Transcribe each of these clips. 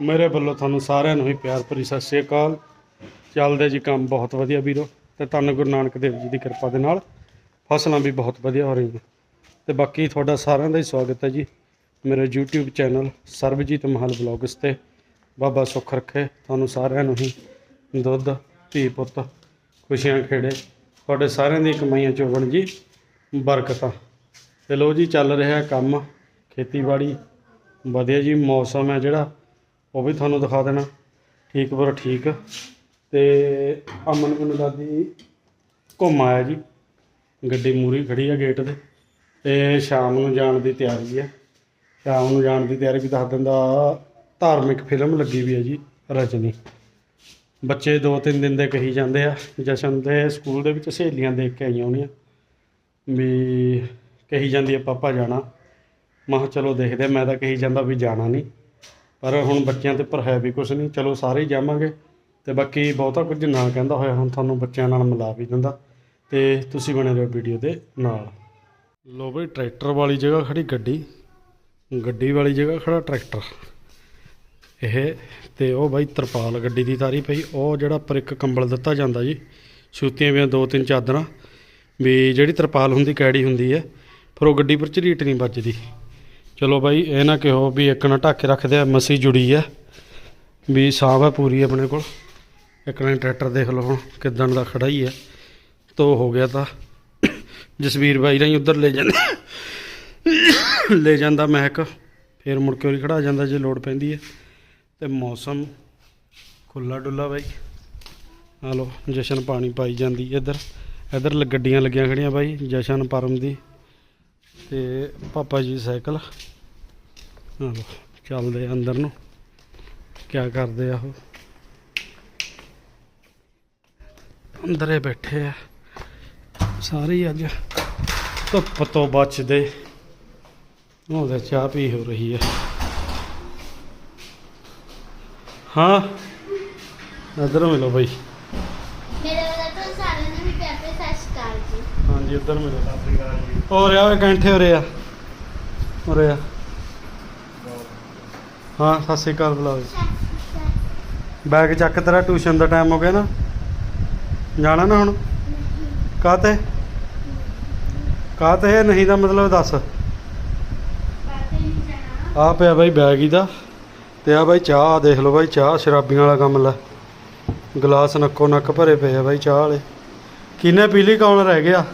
ਮੇਰੇ ਵੱਲੋਂ ਤੁਹਾਨੂੰ ਸਾਰਿਆਂ ਨੂੰ ਹੀ ਪਿਆਰ ਭਰੀ ਸਤਿ ਸ਼੍ਰੀ ਅਕਾਲ। ਚੱਲਦੇ ਜੀ ਕੰਮ ਬਹੁਤ ਵਧੀਆ ਵੀਰੋ, ਤੇ ਤੁਹਾਨੂੰ ਗੁਰੂ ਨਾਨਕ ਦੇਵ ਜੀ ਦੀ ਕਿਰਪਾ ਦੇ ਨਾਲ ਫਸਲਾਂ ਵੀ ਬਹੁਤ ਵਧੀਆ ਹੋ ਰਹੀਆਂ ਤੇ ਬਾਕੀ ਤੁਹਾਡਾ ਸਾਰਿਆਂ ਦਾ ਹੀ ਸਵਾਗਤ ਹੈ ਜੀ ਮੇਰੇ YouTube ਚੈਨਲ ਸਰਬਜੀਤ ਮਹਲ ਵਲੌਗਸ ਤੇ। ਬਾਬਾ ਸੁੱਖ ਰੱਖੇ, ਤੁਹਾਨੂੰ ਸਾਰਿਆਂ ਨੂੰ ਹੀ ਦੁੱਧ, ਧੀ ਪੁੱਤ, ਖੁਸ਼ੀਆਂ ਖੇੜੇ। ਤੁਹਾਡੇ ਸਾਰਿਆਂ ਦੀ ਕਮਾਈਆਂ ਚੋਗਣ ਜੀ, ਬਰਕਤਾਂ। ਤੇ ਲੋ ਜੀ, ਚੱਲ ਰਿਹਾ ਕੰਮ, ਖੇਤੀਬਾੜੀ। ਵਧੀਆ ਜੀ, ਮੌਸਮ ਹੈ ਜਿਹੜਾ। ਉਹ ਵੀ ਤੁਹਾਨੂੰ ਦਿਖਾ ਦੇਣਾ। ਠੀਕ ਪਰ ਠੀਕ ਤੇ ਅਮਨ ਮੈਨੂੰ ਦਾਦੀ ਘੁੰਮ ਆਇਆ ਜੀ। ਗੱਡੀ ਮੂਰੀ ਖੜੀ ਆ ਗੇਟ ਦੇ ਤੇ ਸ਼ਾਮ ਨੂੰ ਜਾਣ ਦੀ ਤਿਆਰੀ ਹੈ ਸ਼ਾਮ ਨੂੰ ਜਾਣ ਦੀ ਤਿਆਰੀ ਵੀ ਦੱਸ ਦਿੰਦਾ, ਧਾਰਮਿਕ ਫਿਲਮ ਲੱਗੀ ਵੀ ਹੈ ਜੀ, ਰਜਨੀ। ਬੱਚੇ ਦੋ ਤਿੰਨ ਦਿਨ ਦੇ ਕਹੀ ਜਾਂਦੇ ਆ, ਜਸ਼ਨ ਦੇ ਸਕੂਲ ਦੇ ਵਿੱਚ ਸਹੇਲੀਆਂ ਦੇਖ ਕੇ ਆਈਆਂ ਹੋਣੀਆਂ। ਵੀ ਕਹੀ ਜਾਂਦੀ ਆ, ਪਾਪਾ ਜਾਣਾ। ਮੈਂ ਚਲੋ ਦੇਖਦੇ ਮੈਂ ਤਾਂ ਕਹੀ ਜਾਂਦਾ ਵੀ ਜਾਣਾ ਨਹੀਂ ਪਰ ਹੁਣ ਬੱਚਿਆਂ ਤੇ ਪਰ ਹੈ ਵੀ ਕੁਝ ਨਹੀਂ। ਚਲੋ ਸਾਰੇ ਹੀ ਜਾਵਾਂਗੇ ਤੇ ਬਾਕੀ ਬਹੁਤਾ ਕੁਝ ਨਾ ਕਹਿੰਦਾ ਹੋਇਆ, ਹੁਣ ਤੁਹਾਨੂੰ ਬੱਚਿਆਂ ਨਾਲ ਮਿਲਾ ਵੀ ਦਿੰਦਾ। ਤੇ ਤੁਸੀਂ ਬਣੇ ਰਹੋ ਵੀਡੀਓ ਦੇ ਨਾਲ। ਲੋ ਬਈ, ਟਰੈਕਟਰ ਵਾਲੀ ਜਗ੍ਹਾ ਖੜੀ ਗੱਡੀ। ਗੱਡੀ ਵਾਲੀ ਜਗ੍ਹਾ ਖੜਾ ਟਰੈਕਟਰ। ਇਹ ਤੇ ਉਹ ਬਾਈ ਤਰਪਾਲ ਗੱਡੀ ਦੀ ਤਾਰੀ ਪਈ। ਉਹ ਜਿਹੜਾ ਪਰ ਇੱਕ ਕੰਬਲ ਦਿੱਤਾ ਜਾਂਦਾ ਜੀ। ਸੂਤੀਆਂ ਵੀ ਦੋ ਤਿੰਨ ਚਾਦਰਾਂ। ਵੀ ਜਿਹੜੀ ਤਰਪਾਲ ਹੁੰਦੀ, ਕੈੜੀ ਹੁੰਦੀ ਹੈ, ਫਿਰ ਉਹ ਗੱਡੀ ਪਰ ਝਰੀਟ ਨਹੀਂ ਵੱਜਦੀ। ਚਲੋ ਬਾਈ, ਇਹ ਨਾ ਕਿਹੋ ਵੀ ਇੱਕ ਨਾ ਢੱਕ ਕੇ ਰੱਖਦੇ ਆ, ਮਸੀ ਜੁੜੀ ਆ। ਵੀ ਸਾਫ਼ ਹੈ ਪੂਰੀ ਆਪਣੇ ਕੋਲ। ਇੱਕ ਨਾ ਟਰੈਕਟਰ ਦੇਖ ਲਓ ਹੁਣ ਕਿੱਦਣ ਦਾ ਖੜਾ ਹੀ ਹੈ ਤੋ ਹੋ ਗਿਆ ਤਾਂ। ਜਸਵੀਰ ਬਾਈ ਰਾਹੀਂ ਉਧਰ ਲੈ ਜਾਂਦਾ। ਲੈ ਜਾਂਦਾ ਮਹਿਕ। ਫਿਰ ਮੁੜ ਕੇ ਉਰੀ ਖੜਾ ਜਾਂਦਾ ਜੇ ਲੋੜ ਪੈਂਦੀ ਹੈ ਤੇ ਮੌਸਮ ਖੁੱਲਾ ਡੁੱਲਾ ਬਾਈ। ਆ ਲੋ ਜਸ਼ਨ ਪਾਣੀ ਪਾਈ ਜਾਂਦੀ ਇੱਧਰ। ਇੱਧਰ ਲ- ਗੱਡੀਆਂ ਲੱਗੀਆਂ ਖੜੀਆਂ ਬਾਈ, ਜਸ਼ਨ ਪਰਮ ਦੀ। ਤੇ ਪਾਪਾ ਜੀ ਸਾਈਕਲ। ਚੱਲਦੇ ਅੰਦਰ ਨੂੰ। ਕਿਆ ਕਰਦੇ ਆ ਉਹ? ਅੰਦਰੇ ਬੈਠੇ ਆ। ਸਾਰੇ ਅੱਜ ਧੁੱਪ ਤੋਂ ਬਚਦੇ। ਉਹਦੇ ਚਾਹ ਪੀ ਹੋ ਰਹੀ ਹੈ ਹਾਂ, ਇੱਧਰ ਮਿਲੋ ਬਾਈ ਮੇਰੇ ਵੱਲੋਂ ਤਾਂ ਸਾਰਿਆਂ ਨੂੰ ਵੀ ਪਿਆਰ ਭਰੀ ਸਤਿ ਸ਼੍ਰੀ ਅਕਾਲ ਜੀ ਹਾਂਜੀ ਇੱਧਰ ਮਿਲੋ। ਹੋ ਰਿਹਾ ਓਏ, ਕੈਂਠੇ ਹੋ ਰਿਹਾ ਹੋ ਰਿਹਾ ਹਾਂ, ਸਤਿ ਸ਼੍ਰੀ ਅਕਾਲ ਬੁਲਾਓ ਬੈਗ ਚੱਕ, ਤੇਰਾ ਟਿਊਸ਼ਨ ਦਾ ਟਾਈਮ ਹੋ ਗਿਆ ਨਾ। ਜਾਣਾ ਨਾ ਹੁਣ? ਕਾਤੇ ਕਾਤੇ ਨਹੀਂ ਦਾ ਮਤਲਬ ਦੱਸ। ਬਾਤੇ ਆ ਪਿਆ ਬਾਈ ਬੈਗ ਹੀ ਦਾ। ਤੇ ਆ ਬਾਈ ਚਾਹ ਦੇਖ ਲਓ ਬਾਈ ਚਾਹ, ਸ਼ਰਾਬੀਆਂ ਵਾਲਾ ਕੰਮ ਲੈ। ਗਲਾਸ ਨੱਕੋ ਨੱਕ ਭਰੇ ਪਏ ਆ ਬਾਈ ਚਾਹ ਵਾਲੇ। ਕਿੰਨੇ ਪੀ ਲਈ ਕੌਣ ਰਹਿ ਗਿਆ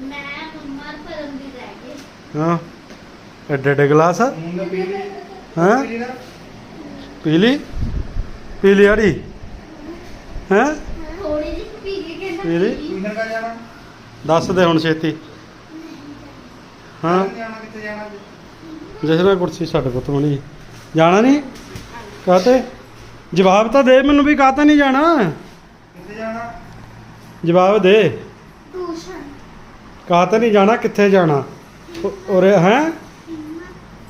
ਮੈਂ ਮੰਮਾ ਔਰ ਪਰਮ ਦੀ ਰਹਿ ਗਏ ਹਾਂ। ਐਡੇ ਐਡੇ ਗਲਾਸ ਹਾਂ। ਪੀ ਲਈ ਪੀ ਲਈ ਆੜੀ। ਹੈਂ? ਥੋੜੀ ਜਿਹੀ ਪੀ ਕੇ ਕਹਿੰਦਾ ਪੀ ਲਈ? ਪੀ ਲਈ। ਕਿੰਨਾ ਕਾ ਜਾਣਾ? ਦੱਸ ਦੇ ਹੁਣ ਛੇਤੀ। ਹਾਂ। ਜਾਣਾ ਕਿੱਥੇ ਜਾਣਾ ਕੁਰਸੀ ਛੱਡ ਪੁੱਤ ਮਣੀ ਜਾਣਾ ਨਹੀਂ? ਕਾਤੇ ਜਵਾਬ ਤਾਂ ਦੇ ਮੈਨੂੰ ਵੀ ਕਾਤੇ ਨਹੀਂ ਜਾਣਾ? ਕਿੱਥੇ ਜਾਣਾ? ਜਵਾਬ ਦੇ। ਟਿਊਸ਼ਨ। ਕਾਤੇ ਨਹੀਂ ਜਾਣਾ ਕਿੱਥੇ ਜਾਣਾ? ਉਰੇ ਹੈ?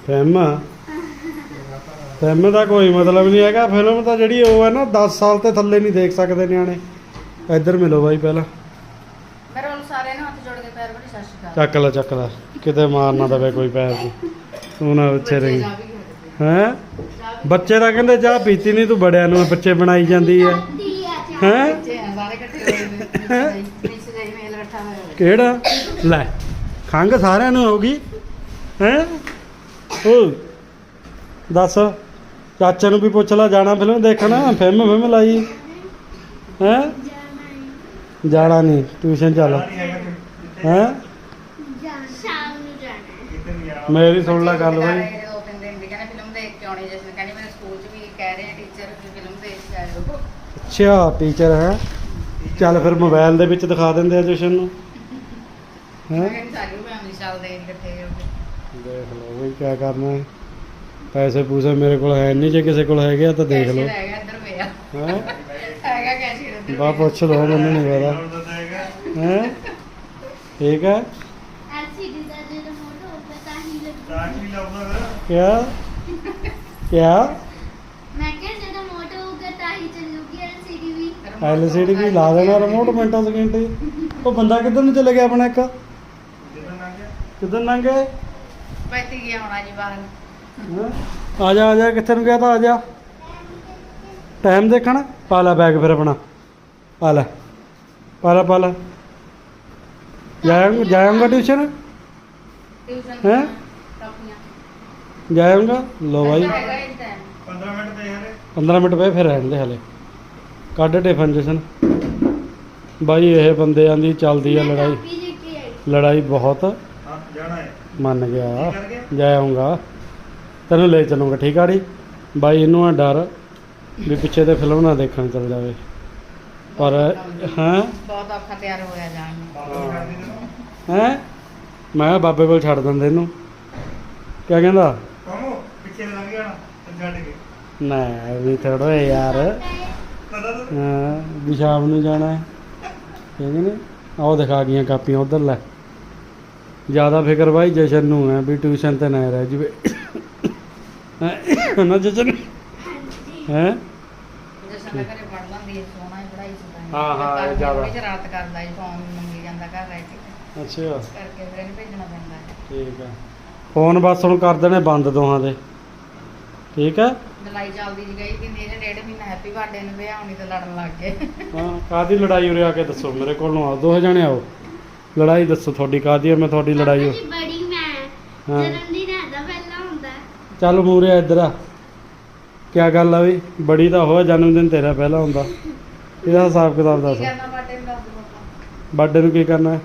ਫਿਲਮ? ਫਿਲਮ ਦਾ ਕੋਈ ਮਤਲਬ ਨਹੀਂ ਹੈਗਾ। ਫਿਲਮ ਤਾਂ ਜਿਹੜੀ ਉਹ ਹੈ ਨਾ 10 ਸਾਲ ਤੇ ਥੱਲੇ ਨਹੀਂ ਦੇਖ ਸਕਦੇ ਨਿਆਣੇ। ਇੱਧਰ ਮਿਲੋ ਬਾਈ ਪਹਿਲਾਂ। ਮੇਰੇ ਵੱਲ ਸਾਰਿਆਂ ਨੂੰ ਹੱਥ ਜੋੜ ਕੇ ਪੈਰ ਬੜੀ ਸਤਿ ਸ਼੍ਰੀ ਅਕਾਲ। ਚੱਕ ਲੈ ਚੱਕ ਲੈ। ਕਿਤੇ ਮਾਰ ਨਾ ਦਵੇ ਕੋਈ ਪੈਰ ਦੀ। ਤੂੰ ਨਾ ਉੱਚੇ ਰਹੀ। ਹੈ? ਬੱਚੇ ਤਾਂ ਕਹਿੰਦੇ ਚਾਹ ਪੀਤੀ ਨਹੀਂ ਤੂੰ ਬੜਿਆਂ ਨੂੰ ਬੱਚੇ ਬਣਾਈ ਜਾਂਦੀ ਹੈ। ਹੈ? ਸਾਰੇ ਨੇ। ਕਿਹੜਾ? ਲੈ। ਖੰਗ ਸਾਰਿਆਂ ਨੂੰ ਹੋਗੀ ਹੈ? ਓ ਦੱਸ ਚਾਚੇ ਨੂੰ ਵੀ ਪੁੱਛ ਲੈ ਜਾਣਾ ਫਿਲਮ ਦੇਖਣਾ ਫਿਲਮ ਫਿਲਮ ਲਾਈ। ਹੈ? ਜਾਣਾ ਨਹੀਂ ਟਿਊਸ਼ਨ ਚੱਲ। ਹੈ ਜਾਣਾ ਸ਼ਾਮ ਨੂੰ ਜਾਣਾ ਹੈ। ਕਿੱਥੇ ਨਹੀਂ ਜਾਣਾ ਮੇਰੀ ਸੁਣ ਲੈ ਗੱਲ ਬਈ। ਘਰ ਆਏ ਦੋ ਤਿੰਨ ਦਿਨ ਦੀ ਕਹਿੰਦੇ ਫਿਲਮ ਦੇਖ ਕੇ ਆਉਣੀ ਜਸ਼ਨ ਕਹਿੰਦੀ ਮੇਰੇ ਸਕੂਲ 'ਚ ਵੀ ਕਹਿ ਰਹੇ ਆ ਟੀਚਰ ਕਿ ਫਿਲਮ ਦੇਖ ਕੇ ਆਇਓ। ਅੱਛਾ ਟੀਚਰ ਹੈ। ਚੱਲ ਫਿਰ ਮੋਬਾਈਲ ਦੇ ਵਿੱਚ ਦਿਖਾ ਦਿੰਦੇ ਆ ਜਸ਼ਨ ਨੂੰ। ਹੈ? ਚੱਲਦੇ ਦੇਖ ਲਓ ਵੀ ਕੀ ਕਰਨਾ ਹੈ। ਪੈਸੇ ਪੂਸੇ ਮੇਰੇ ਕੋਲ ਹੈ ਨਹੀਂ ਜੇ ਕਿਸੇ ਕੋਲ ਹੈਗੇ ਆ ਤਾਂ ਦੇਖ ਲਓ। ਹੈਗਾ ਇੱਧਰ ਪਿਆ। ਹੈ? ਹੈਗਾ ਕੈਸ਼ੀਅਰ ਇੱਧਰ ਬਾ ਪੁੱਛ ਲਓ ਮੈਨੂੰ ਨਹੀਂ ਪਤਾ। ਹੁਣ ਤਾਂ ਹੈਗਾ ਹੈ? ਠੀਕ ਹੈ? ਦਾ ਤਾਂ ਕਿਆ? ਕਿਆ? ਮੈਂ ਕਿਹਾ ਜਦੋਂ ਮੋਟਰ ਹੋਊਗਾ ਤਾਂ ਹੀ ਚੱਲੂਗੀ LCD ਵੀ। ਐਲਸੀਡੀ ਵੀ ਲਾ ਦੇਣਾ ਰਿਮੋਟ ਮਿੰਟਾਂ ਸਕਿੰਟ ਉਹ ਬੰਦਾ ਕਿੱਧਰ ਨੂੰ ਚਲੇ ਗਿਆ ਆਪਣਾ ਇੱਕ? ਕਿੱਦਾਂ ਲੰਘ ਬੈਠੀ ਗਿਆ ਹੋਣਾ ਜੀ ਬਾਹਰ। ਹੈਂ? ਆ ਜਾ ਆ ਜਾ ਕਿੱਥੇ ਨੂੰ ਗਿਆ ਤਾਂ ਆ ਜਾ। ਟਾਈਮ ਦੇਖਣਾ? ਪਾ ਲੈ ਬੈਗ ਫਿਰ ਆਪਣਾ। ਪਾ ਲੈ। ਪਾ ਲੈ ਪਾ ਲੈ। ਜਾਇਆਂਗਾ ਜਾਇਆਂਗਾ ਟਿਊਸ਼ਨ ਟਿਊਸ਼ਨ ਹੈਂ? ਕਾਪੀਆਂ ਲੋ ਬਾਈ। ਹੈਗਾ ਹੀ time। 15 ਮਿੰਟ ਦੇ ਹਰੇ 15 ਮਿੰਟ ਪਏ ਫਿਰ ਰਹਿਣ ਦੇ ਹਲੇ। ਕੱਢ ਟਿਫਨ ਜਸ਼ਨ। ਬਾਈ ਇਹ ਬੰਦਿਆਂ ਦੀ ਚੱਲਦੀ ਆ ਲੜਾਈ। ਲੜਾਈ ਬਹੁਤ। ਹਾਂ ਜਾਣਾ ਹੈ। ਮੰਨ ਗਿਆ। ਕੀ ਕਰਕੇ? ਜਾ ਆਉਂਗਾ ਤੈਨੂੰ ਲੈ ਚੱਲੂੰਗਾ ਠੀਕ ਆ ੜੀ ਬਾਈ ਇਹਨੂੰ ਆ ਡਰ ਵੀ ਪਿੱਛੇ ਤੇ ਫਿਲਮ ਨਾ ਦੇਖਣ ਚਲ ਜਾਵੇ। ਪਰ ਹਾਂ? ਬਹੁਤ ਔਖਾ ਤਿਆਰ ਹੋਇਆ ਜਾਣ ਹੈ? ਮੈਂ ਬਾਬੇ ਕੋਲ ਛੱਡ ਦਿੰਦੇ ਇਹਨੂੰ। ਕਿਆ ਕਹਿੰਦਾ? ਕਮੋ ਪਿੱਛੇ ਲੰਘ ਜਾਣਾ ਛੱਡ ਕੇ। ਨਾ ਵੀ ਥੋੜੋ ਯਾਰ। ਹਾਂ ਵੀ ਸ਼ਾਮ ਨੂੰ ਜਾਣਾ ਹੈ। ਠੀਕ ਨੇ? ਆਓ ਦਿਖਾ ਗਈਆਂ ਕਾਪੀਆਂ ਉਧਰ ਲੈ। ਜ਼ਿਆਦਾ ਫਿਕਰ ਬਾਈ ਜਸ਼ਨ ਨੂੰ ਹੈ ਵੀ ਟਿਊਸ਼ਨ ਤੇ ਨਾ ਰਹਿ ਜਵੇ। ਨਾ ਜਸ਼ਨ? ਹੈ? ਜਸ਼ਨ ਘਰੇ ਪੜ ਲੈਂਦੀ ਹੈ ਹੀ ਪੜਾਈ ਚ ਹਾਂ, ਹਾਂ, ਜ਼ਿਆਦਾ। ਸ਼ਰਾਰਤ ਕਰਦਾ ਹੈ ਫੋਨ ਮੰਗੀ ਜਾਂਦਾ ਘਰ ਰਹਿ ਕੇ। ਅੱਛਾ। ਕਰਕੇ ਫਿਰ ਇਹਨੂੰ ਭੇਜਣਾ ਪੈਂਦਾ ਹੈ। ਠੀਕ ਹੈ। ਫੋਨ ਬਸ ਹੁਣ ਕਰ ਦੇਣੇ ਬੰਦ ਦੋਹਾਂ ਦੇ। ਠੀਕ ਹੈ? ਲੜਾਈ ਚੱਲਦੀ ਜੀ ਗਈ ਕਿ ਮੇਰੇ ਡੇਢ ਮਹੀਨਾ ਹੈਪੀ ਬਰਥਡੇ ਨੂੰ ਵਿਆਹਣੀ ਤੇ ਲੜਨ ਲੱਗ ਗਏ। ਹਾਂ ਕਾਦੀ ਲੜਾਈ ਉਰੇ ਆ ਕੇ ਦੱਸੋ ਮੇਰੇ ਕੋਲ ਨੂੰ ਆਓ ਦੋਹੇ ਜਣੇ ਆਓ। ਲੜਾਈ ਦੱਸੋ ਤੁਹਾਡੀ ਕਾਦੀ ਹੈ ਮੈਂ ਤੁਹਾਡੀ ਲੜਾਈ ਜੀ ਬੜੀ ਮੈਂ। ਹਾਂ। ਜਨਮ ਦਿਨ ਇਹਦਾ ਪਹਿਲਾਂ ਹੁੰਦਾ। ਹੈ। ਚੱਲ ਮੂਰੇ ਆ ਇੱਧਰ ਆ। ਕਿਆ ਗੱਲ ਆ ਵੀ ਬੜੀ ਤਾਂ ਹੋਇਆ ਜਨਮ ਦਿਨ ਤੇਰਾ ਪਹਿਲਾਂ ਹੁੰਦਾ। ਇਹਦਾ ਹਿਸਾਬ ਕਿਤਾਬ ਦੱਸ। ਕੀ ਕਰਨਾ ਬਰਥਡੇ ਨੂੰ ਦੱਸ ਦਿਓ ਪਾਪਾ ਬਰਥਡੇ ਨੂੰ ਕੀ ਕਰਨਾ ਹੈ?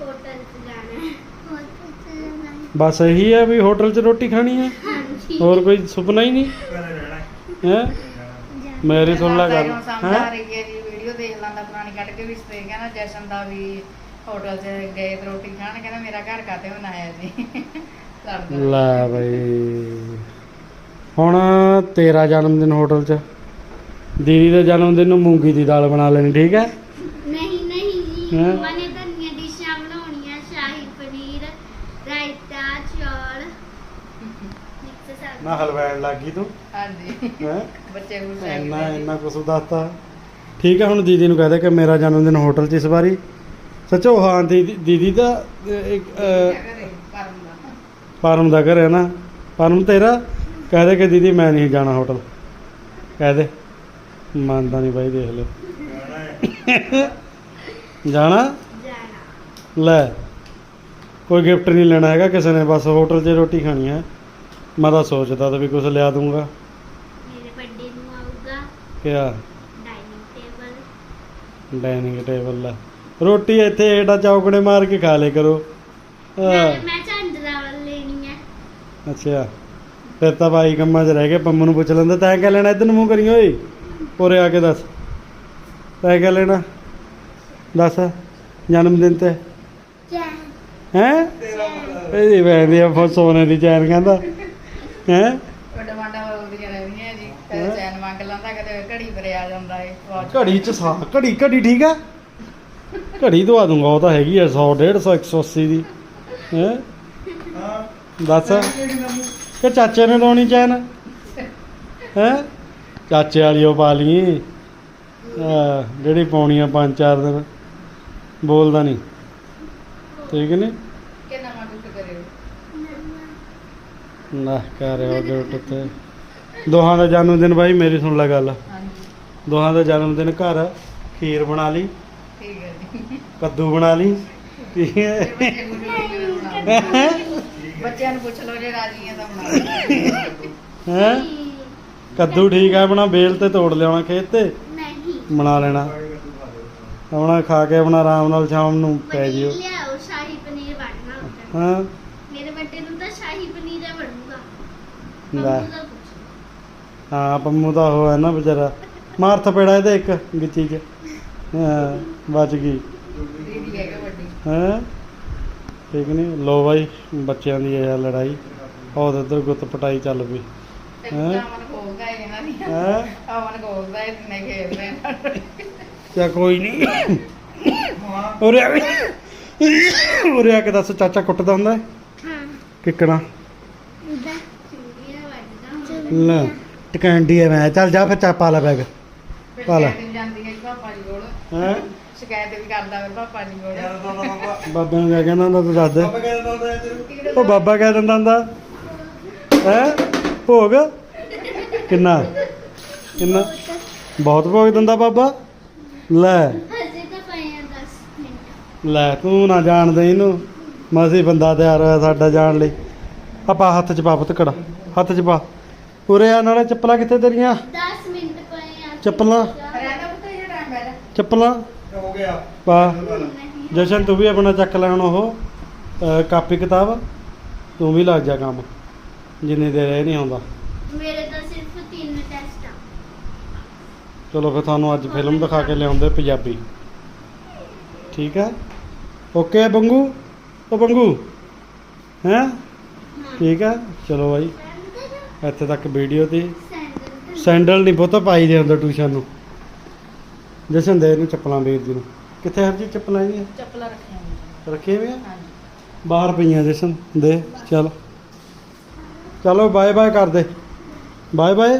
ਹੋਟਲ 'ਚ ਜਾਣਾ ਹੈ। ਹੋਟਲ 'ਚ ਜਾਣਾ ਹੈ। ਬਸ ਇਹੀ ਹੈ ਵੀ ਹੋਟਲ 'ਚ ਰੋਟੀ ਖਾਣੀ ਹੈ? ਹਾਂਜੀ। ਹੋਰ ਕੋਈ ਸੁਪਨਾ ਹੀ ਨਹੀਂ? ਹੈ। ਹੈ। ਮੇਰੀ ਸੁਣ ਲੈ ਗੱਲ। ਹੁਣ ਸਮਝ ਆ ਹੈ ਰਹੀ ਹੈ ਜੀ ਵੀਡੀਓ ਦੇਖ ਲੈਂਦਾ ਪੁਰਾਣੀ ਕੱਢ ਕੇ ਵੀ ਤੇ ਕਹਿੰਦਾ ਜਸ਼ਨ ਦਾ ਵੀ ਹੋਟਲ 'ਚ ਗਏ ਤੇ ਰੋਟੀ ਖਾਣ ਕਹਿੰਦਾ ਮੇਰਾ ਘਰ ਕਾਤੇ ਬਣਾਇਆ ਜੀ? ਲੜਦਾ ਲੈ ਬਈ। ਹੁਣ ਤੇਰਾ ਜਨਮ ਦਿਨ ਹੋਟਲ 'ਚ। ਦੀਦੀ ਦੇ ਜਨਮ ਦਿਨ ਨੂੰ ਮੂੰਗੀ ਦੀ ਦਾਲ ਬਣਾ ਲੈਣੀ ਠੀਕ ਹੈ? ਨਹੀਂ ਨਹੀਂ ਜੀ। ਹੈਂ? ਮੰਮਾ ਨੇ ਧਨੀਆ ਡਿਸ਼ਾਂ ਬਣਾਉਣੀਆਂ ਸ਼ਾਹੀ ਪਨੀਰ ਰਾਇਤਾ ਚੌਲ। ਮਿਕਸ ਸਬਜ਼ੀ। ਨਾ ਹਲਵਾਣ ਲੱਗੀ ਤੂੰ। ਹਾਂਜੀ। ਹੈ? ਬੱਚੇ ਨੂੰ ਇੰਨਾ ਇੰਨਾ ਕੁਛ ਦੱਸਤਾ ਠੀਕ ਹੈ ਹੁਣ ਦੀਦੀ ਨੂੰ ਕਹਦੇ ਕਿ ਮੇਰਾ ਜਨਮ ਦਿਨ ਹੋਟਲ 'ਚ ਇਸ ਵਾਰੀ। ਸੱਚੋ ਹਾਂ ਦੀਦੀ ਦੀਦੀ ਦਾ ਇੱਕ, ਪਰਮ ਦਾ ਘਰ ਹੈ ਨਾ। ਪਰਮ ਤੇਰਾ ਕਹਦੇ ਕਿ ਦੀਦੀ ਮੈਂ ਨਹੀਂ ਜਾਣਾ ਹੋਟਲ। ਕਹਦੇ ਮੰਨਦਾ ਨਹੀਂ ਬਾਈ ਦੇਖ ਲਿਓ ਜਾਣਾ? ਲੈ ਕੋਈ ਗਿਫਟ ਨਹੀਂ ਲੈਣਾ ਹੈਗਾ ਕਿਸੇ ਨੇ ਬਸ ਹੋਟਲ 'ਚ ਰੋਟੀ ਖਾਣੀ ਹੈ। ਮੈਂ ਤਾਂ ਸੋਚਦਾ ਤਾਂ ਵੀ ਕੁਝ ਲਿਆ ਦੂੰਗਾ ਮੇਰੇ ਬਰਥਡੇ ਨੂੰ ਆਊਗਾ। ਕਿਆ? Dining table. ਡਾਈਨਿੰਗ ਟੇਬਲ ਲੈ। ਰੋਟੀ ਇੱਥੇ ਏਡਾ ਚੌਕੜੇ ਮਾਰ ਕੇ ਖਾ ਲੇ ਕਰੋ। ਮੈਂ ਹਾਂ, ਮੈਂ ਵਾਲ ਲੈਣੀ ਹੈ ਅੱਛਾ। ਫਿਰ ਤਾਂ ਬਾਈ ਕੰਮਾਂ 'ਚ ਰਹਿ ਗਏ ਪੰਮੂ ਨੂੰ ਪੁੱਛ ਲੈਂਦਾ ਤੈਂ ਕਿਆ ਲੈਣਾ ਇੱਧਰ ਨੂੰ ਮੂੰਹ ਕਰੀ ਓਏ? ਉਰੇ ਆ ਕੇ ਦੱਸ। ਤੈਂ ਕਿਆ ਲੈਣਾ? ਦੱਸ। ਜਨਮ ਦਿਨ ਤੇ। ਚੈਨ। ਹੈ? ਇਹਦੀ ਵੈਂਦੀ ਆ ਫੋ ਸੋਨੇ ਦੀ ਚੈਨ ਕਹਿੰਦਾ। ਹੈ? ਡਿਮਾਂਡਾਂ ਬਦਲਦੀਆਂ ਰਹਿੰਦੀਆਂ ਜੀ। ਕਦੇ ਹੈਂ? ਚੈਨ ਮੰਗ ਲੈਂਦਾ ਕਦੇ ਘੜੀ ਆ ਜਾਂਦਾ watch ਘੜੀ 'ਚ ਸਾ। ਘੜੀ ਘੜੀ ਠੀਕ ਆ? ਘੜੀ ਦਵਾ ਦੂੰਗਾ ਉਹ ਤਾਂ ਹੈਗੀ ਆ 100 150 180 ਦੀ। ਹੈ? ਹਾਂ ਦੱਸ। ਕਿ ਚਾਚੇ ਨੇ ਲਾਉਣੀ ਚੈਨ? ਹੈ? ਚਾਚੇ ਵਾਲੀ ਉਹ ਪਾ ਲਈ ਜਿਹੜੀ ਪਾਉਣੀ ਆ ਪੰਜ ਚਾਰ ਦਿਨ। ਬੋਲਦਾ ਨਹੀਂ। ਠੀਕ ਨੇ ਕਿੰਨਾ ਮਾ ਕੁਝ ਕਰਿਓ? ਨਾ ਕਰ ਰਿਹਾ ਗਿਫਟ ਤੇ ਦੋਹਾਂ ਦਾ ਜਨਮ ਦਿਨ ਬਾਈ ਮੇਰੀ ਸੁਣ ਲੈ ਗੱਲ। ਹਾਂਜੀ। ਦੋਹਾਂ ਦਾ ਜਨਮ ਦਿਨ ਘਰ ਖੀਰ ਬਣਾ ਲਈ। ਕੱਦੂ ਬਣਾ ਲਈ। ਠੀਕ ਹੈ? ਬੱਚਿਆਂ ਨੂੰ ਪੁੱਛ ਲਓ ਜੇ ਰਾਜੀ ਆ ਤਾਂ ਬਣਾ। ਹੈ? ਕੱਦੂ ਠੀਕ ਹੈ ਆਪਣਾ ਬੇਲ ਤੇ ਤੋੜ ਲਿਆਉਣਾ ਖੇਤ ਤੇ। ਨਹੀਂ। ਬਣਾ ਲੈਣਾ। ਆਪਣਾ ਖਾ ਕੇ ਆਪਣਾ ਆਰਾਮ ਨਾਲ ਸ਼ਾਮ ਨੂੰ ਪੈ ਜਿਓ। ਪਨੀਰ ਲਿਆਓ ਸ਼ਾਹੀ ਪਨੀਰ ਬਣਨਾ ਹੁੰਦਾ ਹਾਂ? ਮੇਰੇ ਬਰਥਡੇ ਨੂੰ ਤਾਂ ਸ਼ਾਹੀ ਪਨੀਰ ਹੀ ਬਣੂਗਾ। ਲੈ। ਮੰਮੂ ਦਾ ਪੁੱਛ ਹਾਂ ਪੰਮੂ ਦਾ ਉਹ ਹੈ ਨਾ ਵਿਚਾਰਾ। ਮਾਰ ਥਪੇੜਾ ਇਹਦੇ ਇੱਕ ਗਿੱਚੀ 'ਚ। ਹਾਂ ਬਚ ਗਈ। ਹੈ? ਠੀਕ ਨਹੀਂ ਲੋ ਬਾਈ ਬੱਚਿਆਂ ਦੀ ਇਹ ਆ ਲੜਾਈ। ਉਹ ਉਧਰ ਗੁੱਤ ਪਟਾਈ ਚੱਲ ਪਈ। ਹੈਂ? ਹੈ? ਚਾ ਕੋਈ ਨਹੀਂ ਉਰੇ ਆ ਉਰੇ ਆ ਕੇ ਦੱਸ ਚਾਚਾ ਕੁੱਟਦਾ ਹੁੰਦਾ ਹੈ? ਹਾਂ। ਕਿੱਕਣਾ? ਲੈ ਟਕੈਂਡੀ ਐ ਮੈਂ। ਚੱਲ ਜਾ ਫਿਰ ਚਾ ਪਾ ਲੈ ਬੈਗ। ਫਿਰ ਪਾ ਲੈ। ਸ਼ਿਕਾਇਤ ਵੀ ਜਾਂਦੀ ਹੈ ਪਾਪਾ ਜੀ ਕੋਲ। ਹੈ? ਸ਼ਿਕਾਇਤ ਵੀ ਕਰਦਾ ਫਿਰ ਪਾਪਾ ਜੀ ਕੋਲ। ਯਾਰ ਤਾਂ ਬਾਬਾ ਬਾਬੇ ਨੂੰ ਕਿਆ ਕਹਿੰਦਾ ਹੁੰਦਾ ਤੂੰ ਦੱਸ ਦੇ। ਬਾਬਾ ਕਹਿੰਦਾ ਹੁੰਦਾ ਇੱਧਰ ਉਹ ਬਾਬਾ ਕਹਿ ਦਿੰਦਾ ਹੁੰਦਾ। ਹੈ? ਭੋਗ? ਕਿੰਨਾ? ਕਿੰਨਾ? ਬਹੁਤ ਭੋਗ ਦਿੰਦਾ ਬਾਬਾ। ਲੈ। ਹਜੇ ਤਾਂ ਪਏ ਆ 10 ਮਿੰਟ। ਲੈ ਤੂੰ ਨਾ ਜਾਣਦੇ ਇਹਨੂੰ। ਮਸੀਂ ਬੰਦਾ ਤਿਆਰ ਹੋਇਆ ਸਾਡਾ ਜਾਣ ਲਈ। ਆਪਾਂ ਹੱਥ 'ਚ ਪਾ ਪੁੱਤ ਕੜਾ। ਹੱਥ 'ਚ ਪਾ। ਉਰੇ ਆ ਨਾਲੇ ਚੱਪਲਾਂ ਕਿੱਥੇ ਤੇਰੀਆਂ? 10 ਮਿੰਟ ਪਏ ਆ। ਚੱਪਲਾਂ। ਰਹਿੰਦਾ ਪੁੱਤ ਟਾਈਮ ਚੱਪਲਾਂ। ਗਿਆ। ਪਾ। ਜਸ਼ਨ ਤੂੰ ਵੀ ਆਪਣਾ ਚੱਕ ਲੈਣ ਉਹ ਅਹ, ਕਾਪੀ ਕਿਤਾਬ। ਤੂੰ ਵੀ ਲੱਗ ਜਾ ਕੰਮ। ਜਿੰਨੀ ਦੇਰ ਇਹ ਨਹੀਂ ਆਉਂਦਾ। ਮੇਰੇ ਤਾਂ ਸਿਰਫ 3 ਟੈਸਟ ਆ। ਚਲੋ ਫਿਰ ਤੁਹਾਨੂੰ ਅੱਜ ਫਿਲਮ ਦਿਖਾ ਕੇ ਲਿਆਉਂਦੇ ਪੰਜਾਬੀ। ਠੀਕ ਹੈ? ਓਕੇ ਬੰਗੂ? ਉਹ ਬੰਗੂ। ਹੈ? ਠੀਕ ਹੈ? ਚਲੋ ਬਾਈ। ਇੱਥੇ ਤੱਕ ਵੀਡੀਓ ਤੇ। ਸੈਂਡਲ ਸੈਂਡਲ ਨਹੀਂ ਬਹੁਤਾ ਪਾਈ ਦੇ ਹੁੰਦਾ ਟਿਊਸ਼ਨ ਨੂੰ। ਜਸ਼ਨ ਦੇ ਇਹਨੂੰ ਚੱਪਲਾਂ ਵੀਰ ਜੀ ਨੂੰ। ਕਿੱਥੇ ਹਰ ਜੀ ਚੱਪਲਾਂ ਇਹਦੀਆਂ? ਚੱਪਲਾਂ ਰੱਖੀਆਂ ਹੋਈਆਂ। ਰੱਖੇ ਹੋਏ ਆ ਹਾਂਜੀ। ਬਾਹਰ ਪਈਆਂ ਜਸ਼ਨ ਦੇ ਚਲ। ਚਲੋ ਬਾਏ ਬਾਏ ਕਰ ਦੇ ਬਾਏ ਬਾਏ